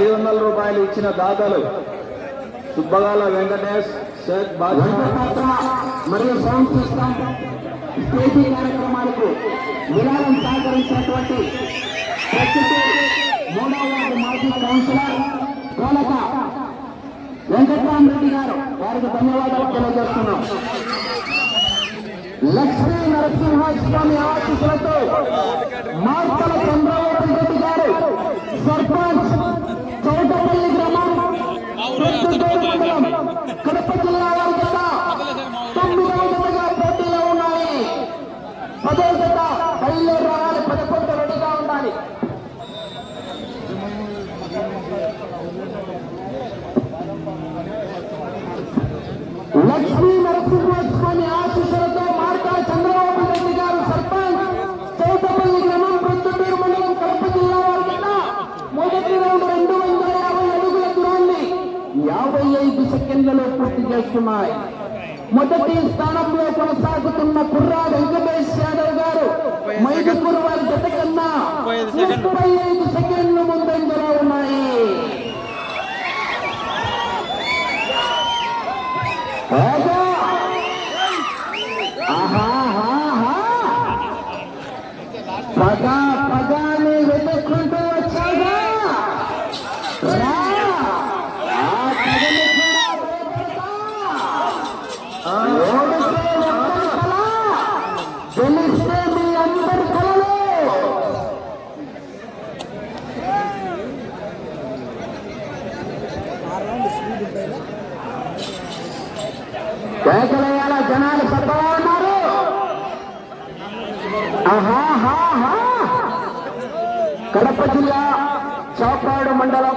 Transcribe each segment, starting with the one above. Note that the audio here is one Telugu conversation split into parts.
ఐదు వందల రూపాయలు ఇచ్చిన దాతలు సుబ్బగాల వెంకటేష్ షేక్ బాద్షా. వెంకటపాత్ర మరియు సౌండ్ సిస్టమ్ స్టేజీ కార్యక్రమాలకు విరాళం సహకరించినటువంటి మూడవ వార్డు మాజీ కౌన్సిలర్ కోలక గారు. వారికి ధన్యవాదాలు తెలియజేస్తున్నాం. లక్ష్మీ నరసింహస్వామి ఆశీస్సులతో మార్తల చంద్రబాబు రెడ్డి గారు సర్పంచ్ చౌటపల్లి గ్రామం ప్రొద్దుటూరు మండలం కడప జిల్లా వారి జత తొమ్మిదవ జతగా పోటీలో ఉన్నాయి పదో జత బయలుదేరి రావాలి పదకొండు రెడీగా ఉండాలి లక్ష్మీ నరసింహస్వామి ఆశీస్సులతో మార్కా చంద్రబాబు రెడ్డి గారు సర్పంచ్ చౌటపల్లి గ్రామం ప్రొద్దుటూరు మండలం కడప జిల్లా వారి జత మొదటి రౌండ్ రెండు వందల యాభై అడుగుల దూరాన్ని యాభై ఐదు సెకండ్లలో పూర్తి చేస్తున్నాయి మొదటి స్థానంలో కొనసాగుతున్న కుర్రా వెంకటేష్ యాదవ్ గారు మైదుకూరు వారి జత కన్నా ముప్పై ఐదు సెకండ్లు ముందంజలో కడప జిల్లా చాపాడు మండలం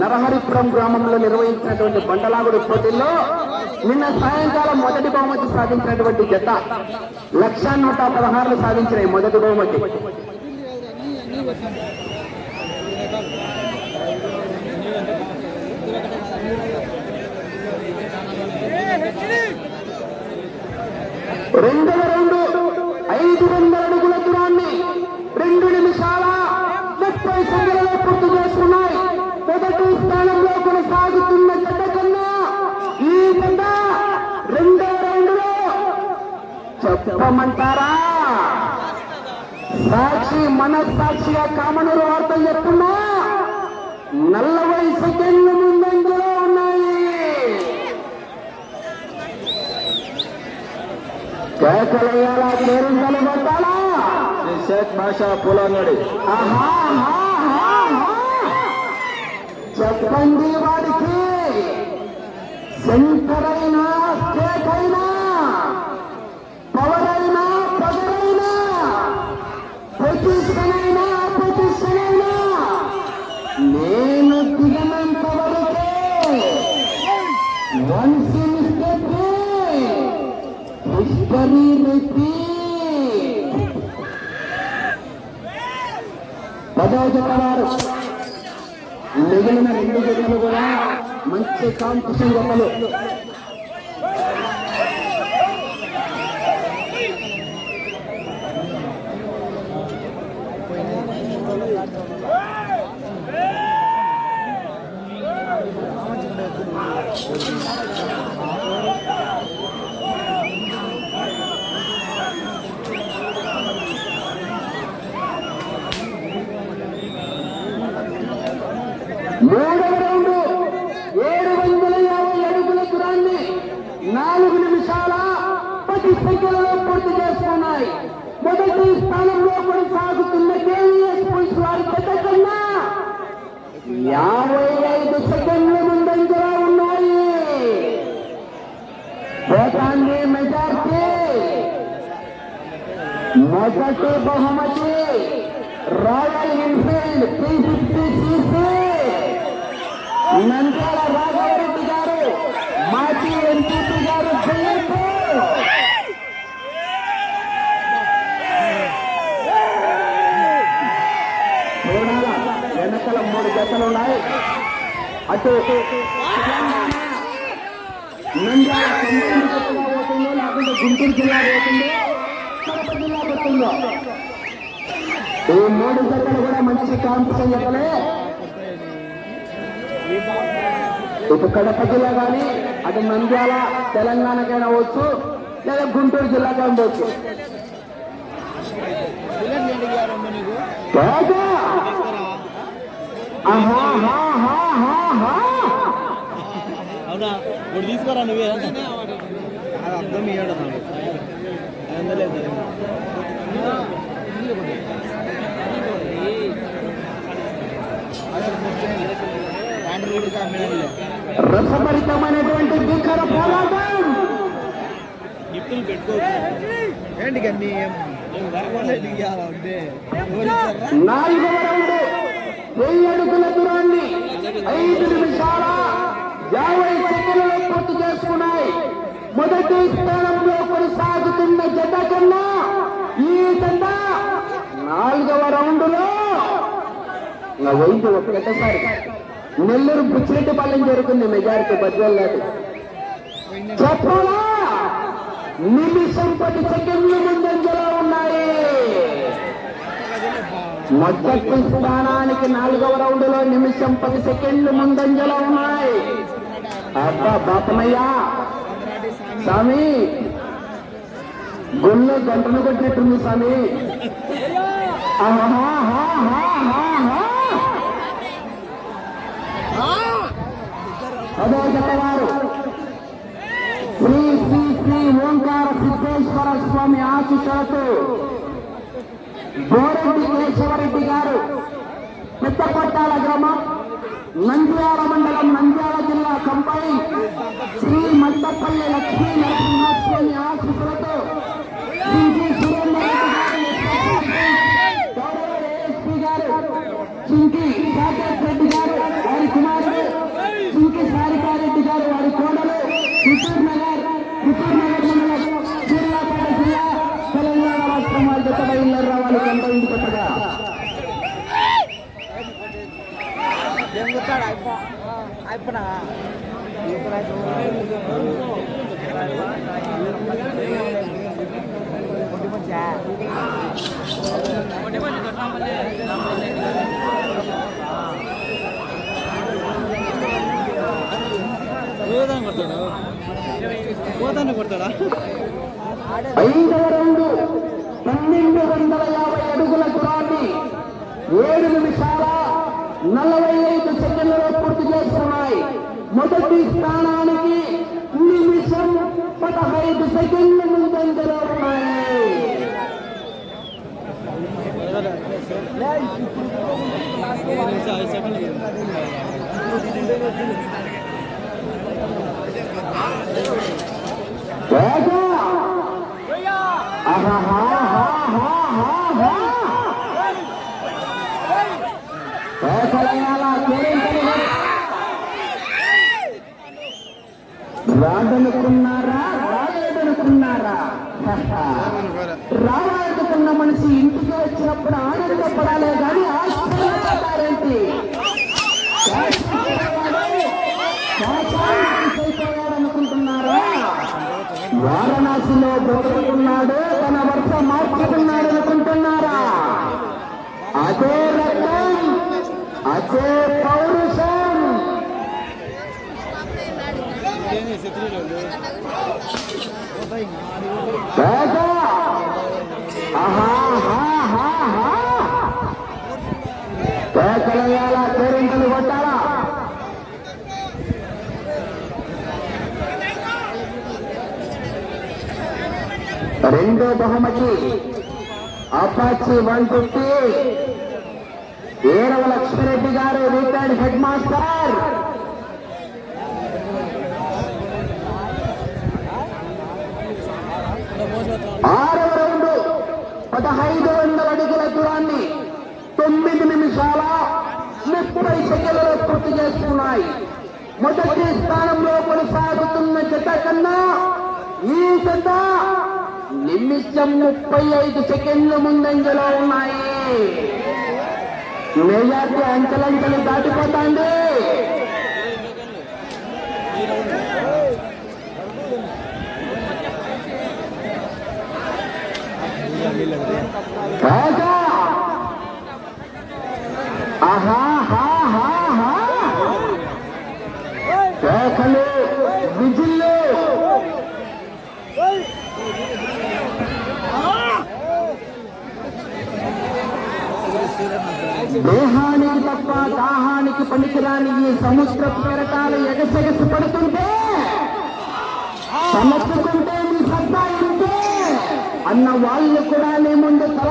నరహరిపురం గ్రామంలో నిర్వహించినటువంటి బండలాగుడు పోటీల్లో నిన్న సాయంకాలం మొదటి బహుమతి సాధించినటువంటి జత లక్ష నూట పదహారులు సాధించిన ఈ మొదటి బహుమతి. రెండవ రౌండ్ ఐదు వందల అడుగుల దూరాన్ని రెండు నిమిషాల ముప్పై సెకండ్లలో పూర్తి చేస్తున్నాయి మొదటి స్థానంలో కొనసాగుతున్న జత కన్నా ఈ జత రెండవ రౌండ్లో చెప్పమంటారా? సాక్షి మనస్సాక్షిగా కామనూరు వార్తలు చెప్తున్నా. నలభై సెకండ్ల ముందంజలో ఉన్నాయి. కేకలయ్యాలా కేరింతలు కొట్టాలా? శ్రీ షేక్ ఆహా, ఆహా. చెప్పండి వాడికి. సెంటర్ అయినా పదో మిగిలిన రెండు జతలు కూడా మంచి కాంపిటీషన్ జతలు మూడవ రౌండ్ ఏడు వందల యాభై అడుగుల దూరాన్ని నాలుగు నిమిషాల సంఖ్యలో పూర్తి చేస్తున్నాయి మొదటి స్థానంలో కొనసాగుతున్న కేవీఎస్ పులిస్ వారి పెద్ద కన్నా యాభై ఐదు సెకండ్ల ముందంజలో ఉన్నాయి. పోతాంది మెజార్టీ మొదటి బహుమతి Royal Enfield three fifty CC Nandyala Raja garu మాజీ ఎంపీపీ గారు జయపు చూడాలా వెనకల మూడు జతలు ఉన్నాయి అటు నంద్యాల పోతుందో లేకుంటే గుంటూరు జిల్లా పోతుందో కడప జిల్లా పోతుందో ఈ మూడు జతలు కూడా మంచి కాంపిటీషన్ జతలే ఇటు కడప జిల్లా కానీ అటు నంద్యాల తెలంగాణకైనా వచ్చు లేదా గుంటూరు జిల్లాగా ఉండవచ్చు ఆహా, హా, హా, హా. అవునా? ఇప్పుడు తీసుకోరా నువ్వే? అది అర్థం ఇయ్యడు నాకు. అందలేదు రసభరితమైనటువంటి భీకర పోరాటం! గిఫ్టులు పెట్టుకోవచ్చు ఏంటి కన్నీ? నాలుగవ రౌండ్ వెయ్యి అడుగుల దూరాన్ని ఐదు నిమిషాల యాభై సెకండ్లలో పూర్తి చేసుకున్నాయి. మొదటి స్థానంలో కొనసాగుతున్న జత కన్నా ఈ జత నాలుగవ రౌండ్లో నా వైద్యం ఒకటేసారి నెల్లూరు బుచ్చిరెడ్డిపాలెం జరుగుతుంది మెజారిటీ బద్వేలు లేదు చెప్పాలా? నిమిషం పది సెకండ్ల ముందని ఉన్నాయి మొదటి స్థానానికి నాలుగవ రౌండ్లో నిమిషం పది సెకండ్లు ముందంజలో ఉన్నాయి. అబ్బా బాపమయ్యా. స్వామి. గుళ్ళు గంటలు కొట్టినట్టుంది స్వామి. అదే చెప్పవారు. శ్రీ శ్రీ శ్రీ ఓంకార సిద్ధేశ్వర స్వామి ఆశిషాలతో గోరెడ్డి గారు పెద్దపట్టాల గ్రామం నంద్యాల మండలం నంద్యాల జిల్లా కంపై శ్రీ మద్దపల్లి లక్ష్మీ నరసింహస్వామి ఆశీస్సులతో శ్రీ జి. సురేందర్ రెడ్డి గారు, గారు చింకి సాకేత్ రెడ్డి గారు వారి కుమారుడు చింకి సారికారెడ్డి గారు వారి కోడలు చిత్తూరు నగర్ చిత్తూరు నగర్ రాష్ట్రం వారి జత బయలుదేరి రావాలి కంట ఇంటి కొత్తగా ఏం కొట్టాడు అయిపో అయిపోనా పన్నెండు వందల యాభై అడుగుల దూరాన్ని ఏడు నిమిషాల నలభై ఐదు సెకండ్లలో పూర్తి చేస్తున్నాయి మొదటి స్థానానికి నిమిషం పదహైదు సెకండ్ల ముందంజలో ఉన్నాయి. ఆహా రావాలనుకున్న మనిషి ఇంటికి వచ్చినప్పుడు ఆనందపడాలే కానీ ఆశ్చర్యపడారేంటి అయిపోయాడనుకుంటున్నారా వారణాసిలో బ్రతుకుతున్నాడు తన వర్ష మార్చుకున్నాడు అనుకుంటున్నారా? అదే రకం అదే పౌరుషం. ఏంది శత్రువులు వేగ! ఆహాహాహాహా! కేకలేయాలా కేరింతలు కొట్టాలా రెండో బహుమతి Apache one fifty ఏరవ Lakshmireddy garu retired head master ఆరవ రౌండ్ పదహైదు వందల అడుగుల దూరాన్ని తొమ్మిది నిమిషాల ముప్పై సెకండ్లలో పూర్తి చేస్తున్నాయి. మొదటి స్థానంలో కొనసాగుతున్న జత కన్నా ఈ జత నిమిషం ముప్పై ఐదు సెకండ్ల ముందంజలో ఉన్నాయి. మేజార్టీ అంచెలంచెలు దాటిపోతాండి రాజా! దేహానికి తప్ప దాహానికి పనికిరాని ఈ సముద్ర తరకాలు ఎగసెగసి పడుతుంటే సమస్యకుంటే మీ సత్తా ఉంటే అన్న వాళ్ళు కూడా నీ తల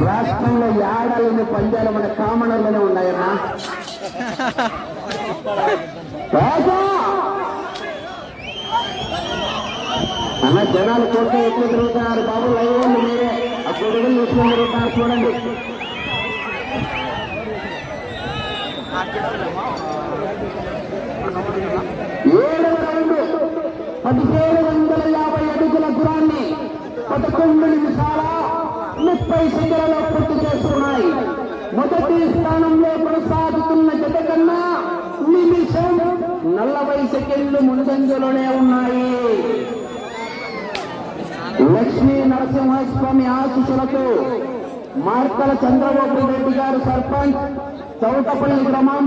రాష్ట్రంలో ఏడాలని పందాలు మన కామనలోనే ఉన్నాయన్నా వేగ! అన్న జనాలు కోరిక ఎక్కువ తిరుగుతున్నారు బాబు లైవ్ ఉంది మీరే ఆ గొడుగులు చూడండి ఏడవ రౌండ్ పదిహేడు వందల యాభై అడుగుల దూరాన్ని పదకొండు నిమిషాల ముప్పై సెకండ్లలో పూర్తి చేస్తున్నాయి మొదటి స్థానంలో కొనసాగుతున్న జత కన్నా నిమిషం నలభై సెకండ్లు ముందంజలోనే ఉన్నాయి లక్ష్మీ స్వామి ఆశీస్సులతో మార్కల చంద్రబాబు రెడ్డి గారు సర్పంచ్ చౌటపల్లి గ్రామం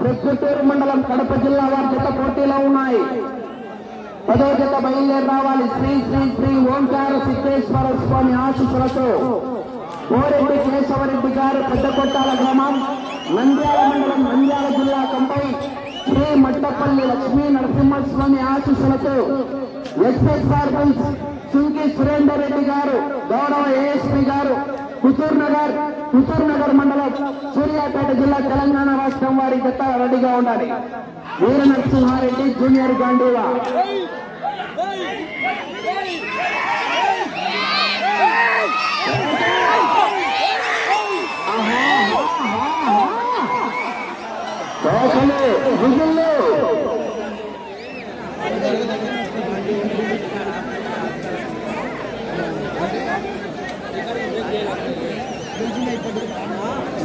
ప్రొద్దుటూరు మండలం కడప జిల్లా వారి జత పోటీలో ఉన్నాయి. పదో జత బయలుదేరి రావాలి. శ్రీ శ్రీ శ్రీ ఓంకార సిద్ధేశ్వర స్వామి ఆశీస్సులతో కోరెడ్డి కేశవరెడ్డి గారు పెద్ద కొట్టాల గ్రామం నంద్యాల మండలం నంద్యాల జిల్లా కంపై శ్రీ మట్టపల్లి లక్ష్మీ నరసింహస్వామి ఆశీస్సులతో ఎస్ఎస్ఆర్ చుంకి సురేందర్ రెడ్డి గారు గౌరవ ఏఎస్పీ గారు కుతూర్ నగర్ కుతూర్ నగర్ మండలం సూర్యాపేట జిల్లా తెలంగాణ రాష్ట్రం వారి జత రెడీగా ఉండాలి. వీర నరసింహారెడ్డి జూనియర్ గాంధీవా. కేకలు, విజిల్లు.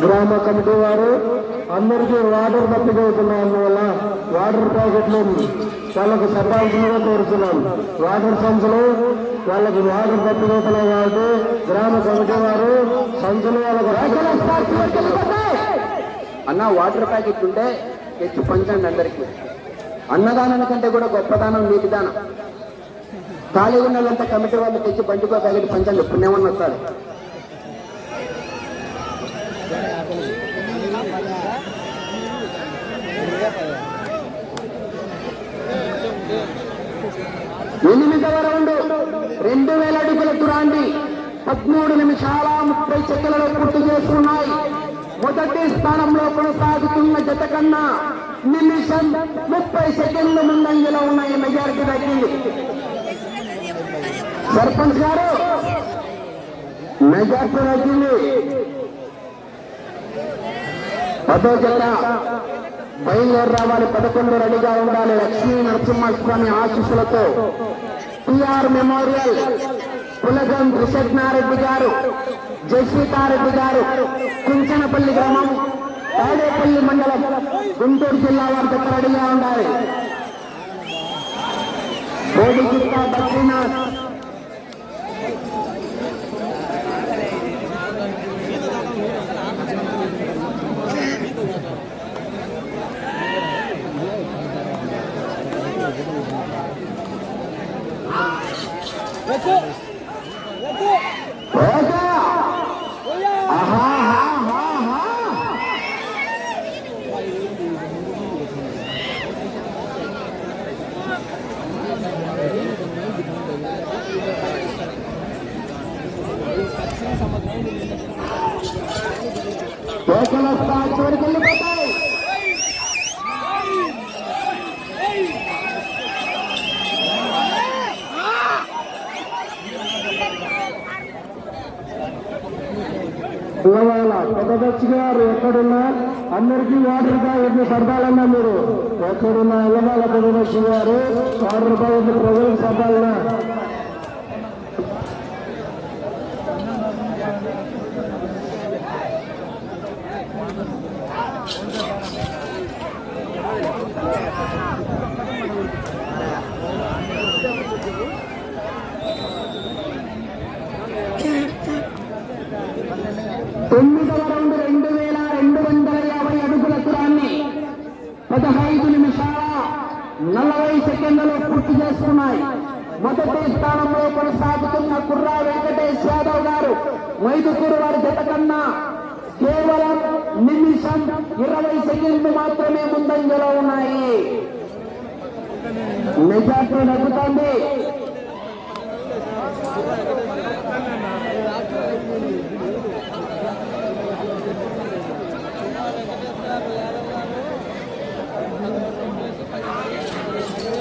గ్రామ కమిటీ వారు అందరికీ వాటర్ తప్పిక అందువల్ల వాటర్ ప్యాకెట్లు వాళ్ళకు సర్వాల్సిందిగా కోరుతున్నాం. వాటర్ సంచులు వాళ్ళకి వాటర్ తప్పిపోతున్నాయి కాబట్టి గ్రామ కమిటీ వారు సంచులు వాళ్ళకు అన్న వాటర్ ప్యాకెట్ ఉంటే తెచ్చి పంచండి అందరికీ. అన్నదానం కంటే కూడా గొప్పదానం నీటి దానం ఖాళీ ఉన్న వాళ్ళంతా కమిటీ వాళ్ళు తెచ్చి బండికో ప్యాకెట్ పంచండి పుణ్యమని వస్తారు ఎనిమిదవ రౌండ్ రెండు వేల అడుగుల దురాన్ని పదమూడు నిమిషాల ముప్పై సెకండ్లలో పూర్తి చేస్తున్నాయి. మొదటి స్థానంలో కొనసాగుతున్న జత కన్నా నిమిషం ముప్పై సెకండ్ల ముందంజలో ఉన్నాయి మెజారిటీ దక్కింది సర్పంచ్ గారు మెజారిటీ దక్కింది పదో జత బయలుదేరి రావాలి పదకొండు రెడీగా ఉండాలి. లక్ష్మీ నరసింహస్వామి ఆశీస్సులతో టిఆర్ మెమోరియల్. కులగం కృష్ణారెడ్డి గారు జస్వితారెడ్డి గారు కుంచనపల్లి గ్రామం తాడేపల్లి మండలం గుంటూరు జిల్లా వారి దగ్గర రెడీగా ఉండాలి. బోడిగిట్ట బద్రీనాథ్ ఓకే. ఆహా, ఆహా, ఆహా. కేకలు వస్తా చివరికి వెళ్ళిపోతాయి పిల్లవాళ్ళ పెద్దదచ్చి గారు ఎక్కడున్నా అందరికీ వాటర్ ఎన్ని సర్దాలన్నా మీరు? ఎక్కడున్నా ఇళ్ళవాళ్ళ పెద్దదచ్చి గారు వాటర్ ప్యాకెట్లు ప్రజలకు సర్దాలన్నా తొమ్మిదవ రౌండ్ రెండు వేల రెండు వందల యాభై అడుగుల దూరాన్ని పదహైదు నిమిషాల నలభై సెకండ్లు పూర్తి చేస్తున్నాయి. మొదటి స్థానంలో కొనసాగుతున్న కుర్రా వెంకటేష్ యాదవ్ గారు మైదుకూరు వారి జత కన్నా కేవలం నిమిషం ఇరవై సెకండ్లు మాత్రమే ముందంజలో ఉన్నాయి. మెజార్టీ నగ్గుతోంది రాజా ఆహాహాహా కేకల చివరికి వెళ్ళిపోతాయి కేకల వేళ దూరం వెళ్ళిపోతాయి. చావుంటే భయపడటానికి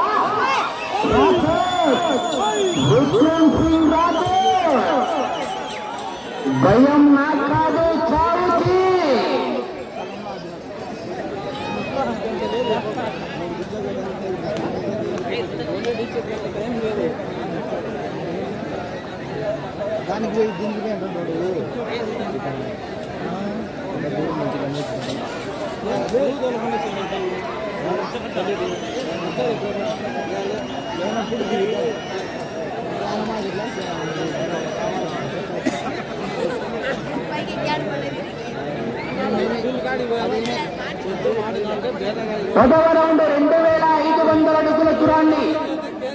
పదవ రౌండ్ రెండు వేల ఐదు వందల అడుగుల దూరాన్ని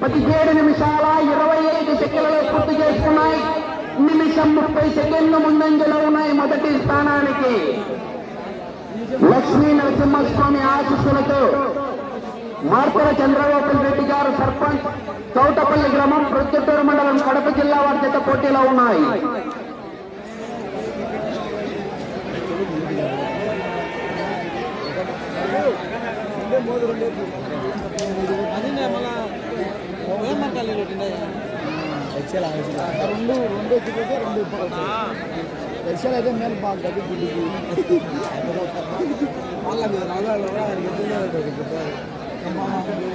పదిహేడు నిమిషాల ఇరవై ఐదు సెకండ్లలో పూర్తి చేసుకున్నాయి. నిమిషం ముప్పై సెకండ్లు ముందంజలో ఉన్నాయి మొదటి స్థానానికి. లక్ష్మీ నరసింహస్వామి ఆశీస్సులతో మార్తల చంద్రబాబు రెడ్డి గారు సర్పంచ్ తోటపల్లి గ్రామం ప్రొద్దుటూరు మండలం కడప జిల్లా వారి చేత పోటీలో ఉన్నాయి. రెండు రెండు ఎక్కిపోతే రెండు ఎక్సెల్ అయితే మేము బాగా గది గుడ్డికి మళ్ళీ మీరు రాగాలి ఆయనకి లేట్ చేస్తున్నావు మామూలు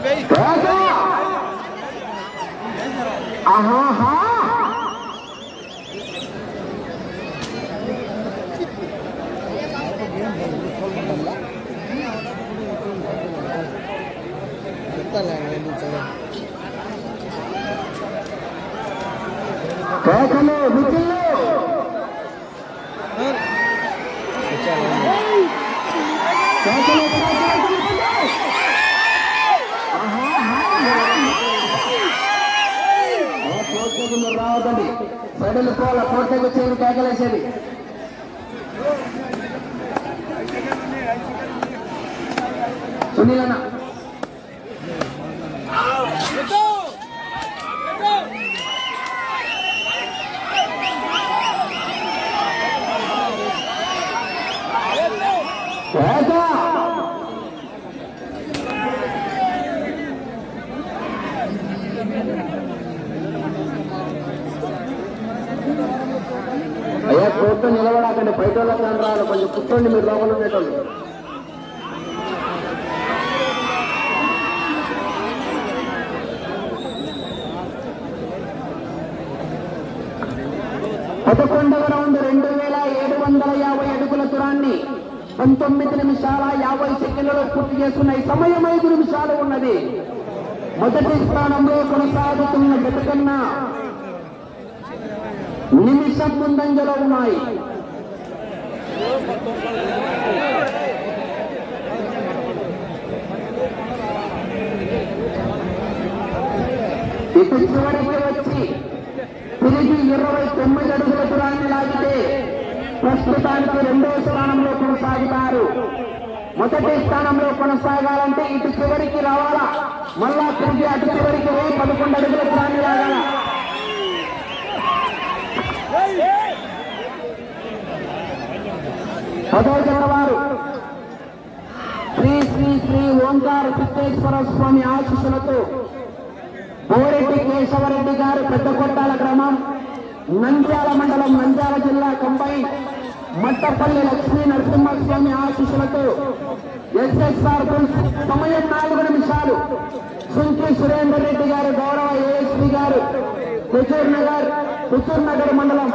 పోయి రాజా! ఆహాహా! కేకలు విజిల్లు కేకలు కేకలు విజిల్లు. కోటకు మీరు రావద్దండి సైడులు పోల కోటకు వచ్చేది కేకలేసేది సునీలన్న. రోడ్డు నిలబడాకండి. బయట వాళ్ళకి అని రావాలి కొంచెం కూర్చోండి మీరు లోపల ఉండేటోళ్ళు. పదకొండవ రౌండ్ రెండు వేల ఏడు వందల యాభై అడుగుల దూరాన్ని పంతొమ్మిది నిమిషాల యాభై సెకండ్లలో పూర్తి చేస్తున్న ఈ సమయం ఐదు నిమిషాలు ఉన్నది. మొదటి స్థానంలో కొనసాగుతున్న జత కన్నా నిమిషం ముందంజలో ఉన్నాయి ఇటు చివరికి వచ్చి తిరిగి ఇరవై తొమ్మిది అడుగుల దూరాన్ని లాగితే ప్రస్తుతానికి రెండవ స్థానంలో కొనసాగుతారు మొదటి స్థానంలో కొనసాగాలంటే ఇటు చివరికి రావాలా మళ్ళా తిరిగి అటు చివరికి పోయి పదకొండు అడుగుల దూరాన్ని లాగాల పదో వారు. శ్రీ శ్రీ శ్రీ ఓంకార సిద్ధేశ్వర స్వామి ఆశీస్సులతో బోరెడ్డి కేశవరెడ్డి గారు పెద్ద కొట్టాల గ్రామం నంద్యాల మండలం నంద్యాల జిల్లా కంపై మట్టపల్లి లక్ష్మీ నరసింహస్వామి ఆశీస్సులతో ఎస్ఎస్ఆర్ సమయం నాలుగు నిమిషాలు. సుంకి సురేందర్ రెడ్డి గారు గౌరవ ఏఎస్పీ గారు హుజూర్ నగర్ హుజూర్ నగర్ మండలం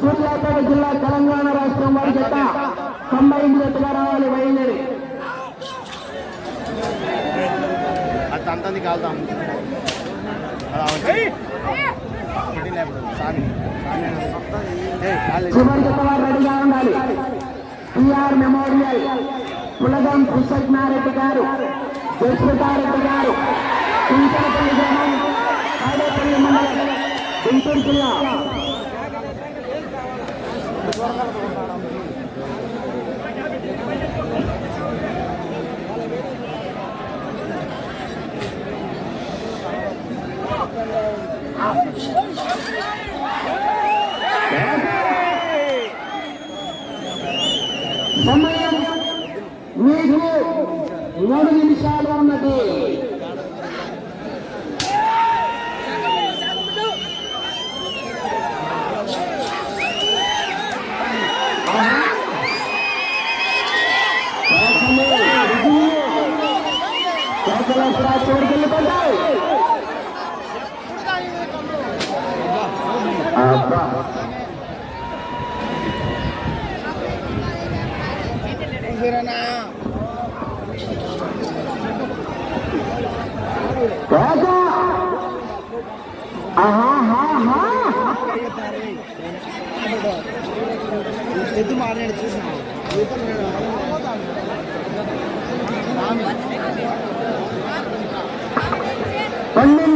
సూర్యాపేట జిల్లా తెలంగాణ రాష్ట్రం వారి జత కంబైన్ జతగా రావాలి బయలుదేరి. అంతంది కాలుతాం చివరి జత వారు రెడీగా ఉండాలి. పిఆర్ మెమోరియల్ పులగం కృష్ణారెడ్డి గారు జస్మితారెడ్డి గారు గ్రామం మండలం. గుంటూరు జిల్లా సమయం మీకు మూడు నిమిషాలు ఉన్నది. राजा। हाँ हाँ हाँ। पंडित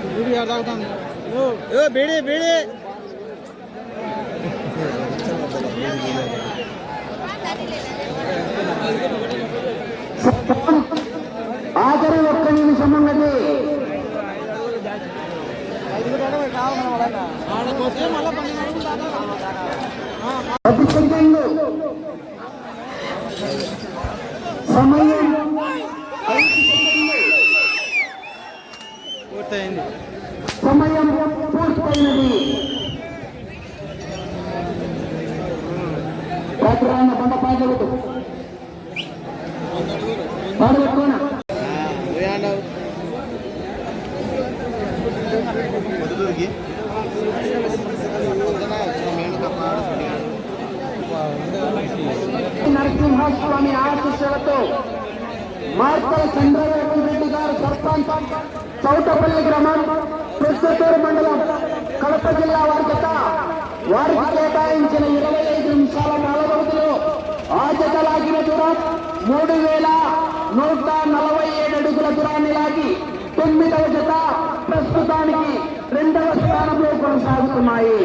బీడి బీడి ఆఖరి ఒక్క నిమిషం ఉన్నది. సమయం ఐదు సెకండ్లు. పూర్తయింది సమయం పూర్తయినది రాత్రి బండ పాటలు పాడబెట్టుకోనా పొద్దుటూరుకి నరసింహస్వామి ఆశీస్సులతో మార్తల చంద్రబాబు రెడ్డి గారు సర్పంచ్ చౌటపల్లి గ్రామం ప్రస్తుతూరు మండలం కడప జిల్లా వారి జత వారికి కేటాయించిన ఇరవై ఐదు నిమిషాల నలభైలో ఆ జత లాగిన దూరం మూడు వేల నూట నలభై ఏడు అడుగుల దూరాన్ని లాగి తొమ్మిదవ జత ప్రస్తుతానికి రెండవ స్థానంలో కొనసాగుతున్నాయి.